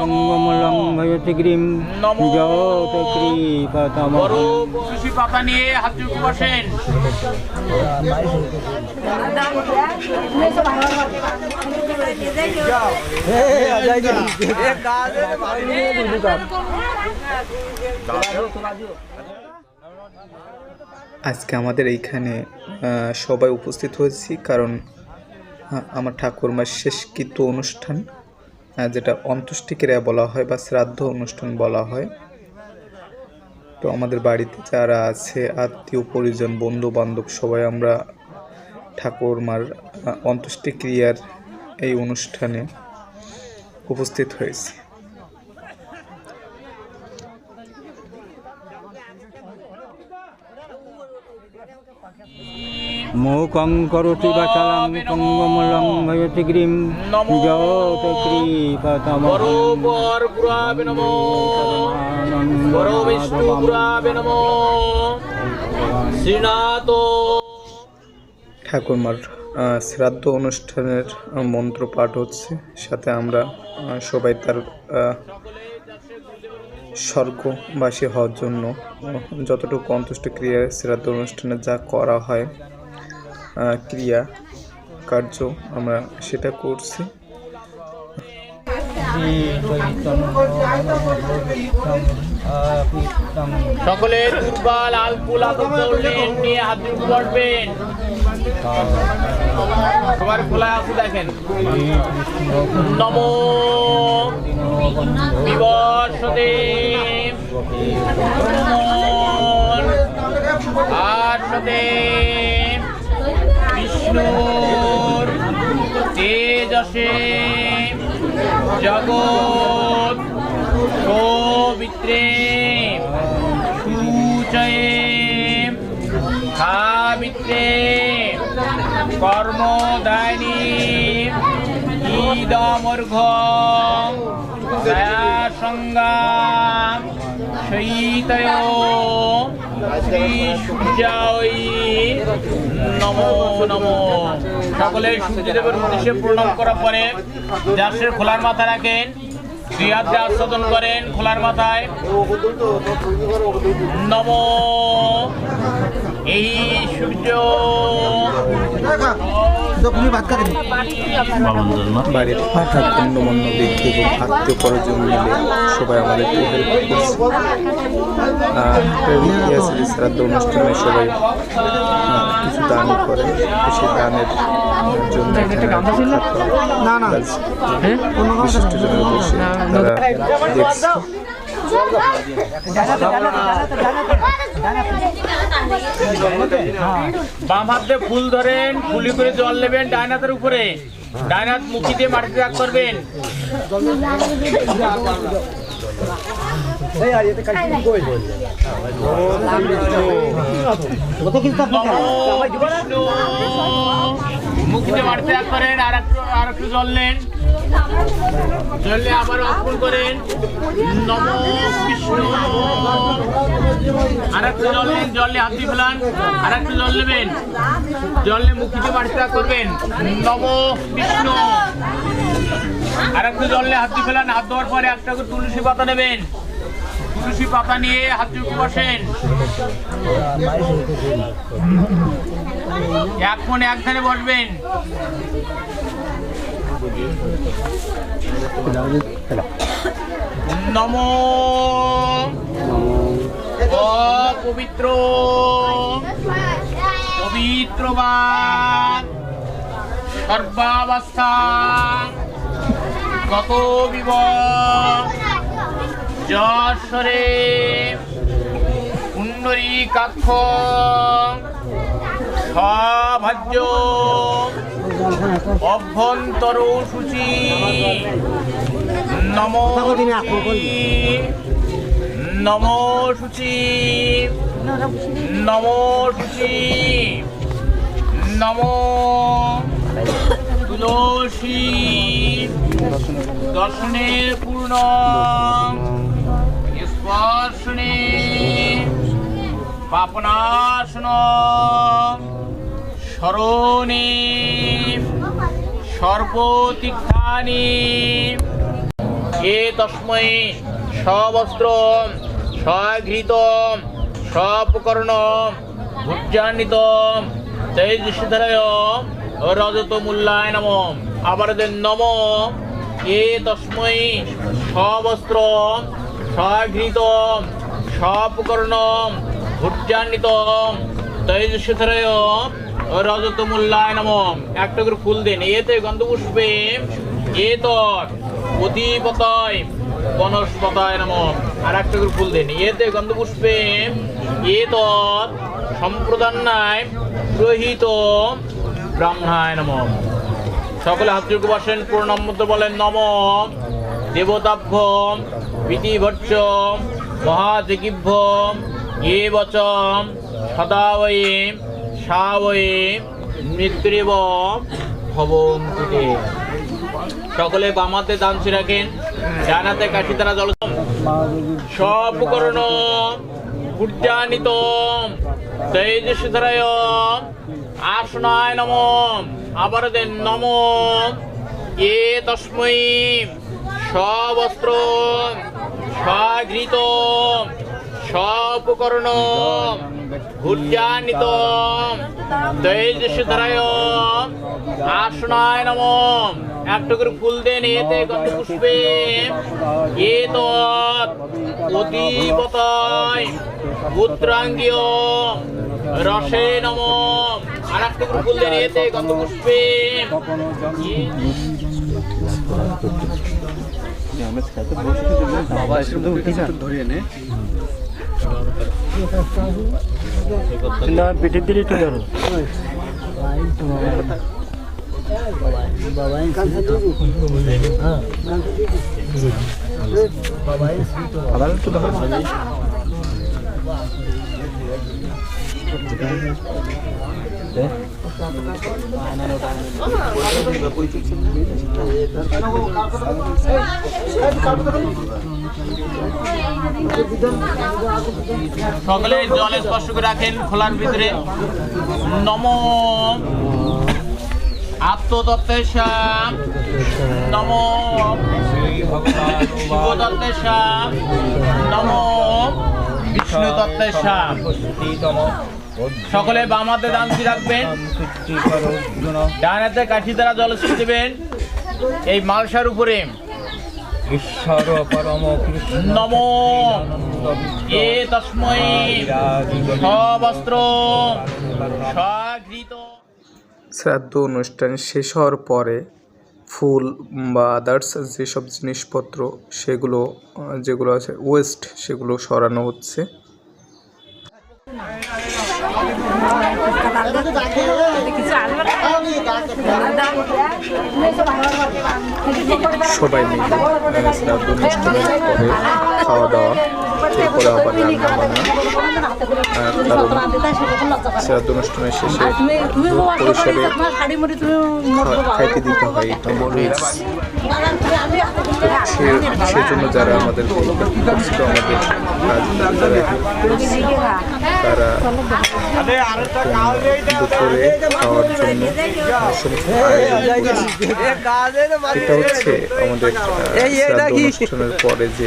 পঙ্গমলং ভয়তে গ্রীম। কৃপতম বড় পাতা নিয়ে হাত জুড়ে বসেন। আজকে আমাদের এইখানে সবাই উপস্থিত হয়েছি কারণ আমার ঠাকুরমার শেষকৃত অনুষ্ঠান। যেটা অন্ত্যেষ্টিক্রিয়া বলা হয় বা শ্রাদ্ধ অনুষ্ঠান বলা হয়। তো আমাদের বাড়িতে যারা আছে, আত্মীয় পরিজন বন্ধু বান্ধব সবাই আমরা ঠাকুরমার অন্ত্যেষ্টিক্রিয়ার এই অনুষ্ঠানে উপস্থিত হয়েছি। মূকং করোতি বাচালং পঙ্গমলং ভয়তে গ্রীম। নমো জগত কৃপতম বড় গুরাবে নমো। বড় বিষ্ণু গুরাবে নমো। শ্রীনাথ। ঠাকুরমার শ্রাদ্ধ অনুষ্ঠানের মন্ত্র পাঠ হচ্ছে। সাথে আমরা সবাই তার স্বর্গবাসী হওয়ার জন্য যতটুকু অন্তুষ্ট ক্রিয়া শ্রাদ্ধ অনুষ্ঠানে যা করা হয় ক্রিয়া, কার্য আমরা সেটা করছি। সকলে আতপ চললেন নিয়ে হাত বসবেন সবার খোলা আছে দেখেন। নমো বিবর্ষদে আর্ষদে বিষ্ণুর তেজসে জগৎ পবিত্রে সূচয়ে সাবিত্রে কর্মদায়িনী ইদমর্ঘ দয়া সংজ্ঞাম শৈতয় শ্রী সূর্যায় নমো নমো। সকলে সূর্যদেবের প্রণাম করার পরে যার খোলার মাথা রাখেন দুই হাত দিয়ে করেন খোলার মাথায়। নম। এই সূর্য। বাড়ির হঠাৎ গণ্যমান্য ব্যক্তি এবং আত্মীয় পরিজন মিলে সবাই আমাদেরকে হেল্প করছে আর ইয়াসির শ্রাদ্ধ অনুষ্ঠানে সবাই কিছু দান করে সেই দানের জন্য না না বিশিষ্ট দেখছে বাম হাত দিয়ে ফুল ধরেন ফুলি করে জল নেবেন ডাইন হাতের উপরে হাত মুখি দিয়ে মাটিতে রাগ করবেন। মুখিতে মাটিতে রাগ করেন আর একটু আর একটু জল নেন জলে আবার অর্পণ করেন। নম বিষ্ণু আর একটু জল নেন, জলে হাত ফেলান। আর একটু জল নেবেন। জলে মাটিতে রাগ করবেন। নম বিষ্ণু আর একটু জলে হাত ফেলান। হাত ধোয়ার পরে একটা করে তুলসী পাতা নেবেন। তুলসী পাতা নিয়ে হাত জুড়ে বসেন। এক মনে এক ধারে বসবেন। নম। পবিত্র। পবিত্রবান। সর্বাবস্থা। কত বিব যশরে। কুণ্ডরী কাক্ষ সভাজ্য অভ্যন্তর সূচি। নম নম সূচি। নম সূচি। নম তুলসী। দর্শনে পূর্ণ। স্পর্শনে পাপনাশন। তস্मै সবস্ত্র সঘৃত সপকর্ণ ভুজান্বিত রজত মূল্যায় নম। আবার নম, এ তস্मै সবস্ত্র সঘৃত সপকর্ণ ভুজান্বিত তেজস্বধরয় রজত মূল্যায় নম। একটা করে ফুল দেন। এতে গন্ধপুষ্পে এত অধিপতয় বনস্পতায় নম। আর একটা করে ফুল দেন। এতে গন্ধপুষ্পে এত সম্প্রদান্নায় রহিত ব্রাহ্মণায় নম। সকলে হাত যোগ বসেন। প্রণাম বলেন, নম। দেবতাভ্য বিধিভর্ষ মহাজিগিভ্য এ বচম সদাবয়ে সাবয়ে মৃত্যুরেব ভবন্তুতে। সকলে বামাতে দানছি রাখেন ডানাতে কাঠি তারা জল সব করণ পূর্যানিত তেজস্বরায় আসনায় নম, আবার নম। এ তস্मै সবস্ত্র সঘৃত সপকর্ণ ভূর্যান্বিত তেজস্বরায় আসনায় নম একটা করে ফুল দেন এতে গন্ধ পুষ্পে এ অতিপতয় পুত্রাঙ্গীয় রসে নম আর একটা ফুল দেন এতে গন্ধ পুষ্পে পিঠের দিলে তো ধরো বাবা তো ধরো সকলে জলে স্পর্শ করে রাখেন, খোলার ভিতরে। নম। আত্মতত্ত্বের শ্যাম নম। শিবতত্ত্বের শ্যাম নম। বিষ্ণু তত্ত্বের সকলে বামাতে দানছি রাখবেন। ডানাতে কাঠি দ্বারা জলস্রী দেবেন। এই মালসার উপরে। ঈশ্বর পরম কৃষ্ণ নম। এ তস্मै সবস্ত্র সঘৃত শ্রাদ্ধ অনুষ্ঠান শেষ হওয়ার পরে ফুল বা আদার্স যেসব জিনিসপত্র সেগুলো যেগুলো আছে ওয়েস্ট সেগুলো সরানো হচ্ছে। সবাই মিলে খাওয়া দাওয়া এরপরে আবার রান্না বান্না। শ্রাদ্ধ অনুষ্ঠানের শেষে পরিসরে খাইতে দিতে হয় সেজন্য যারা আমাদের করছিল আমাদের তারা দুপুরে খাওয়ার জন্য সমস্ত এটা হচ্ছে আমাদের আহ, শ্রাদ্ধ অনুষ্ঠানের পরে যে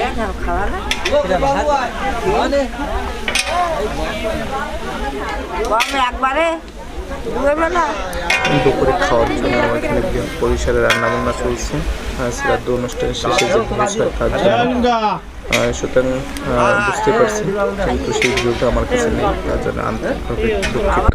যাও একবারে দুপুরে খাওয়ার জন্য এখানে বৃহৎ পরিসরে রান্না বান্না চলছে শ্রাদ্ধ অনুষ্ঠানের শেষে যে জন্য আহ, সুতরাং বুঝতে পারছি কিন্তু সেই ভিডিওটা আমার কাছে নেই। তার জন্য আন্তরিকভাবে দুঃখিত।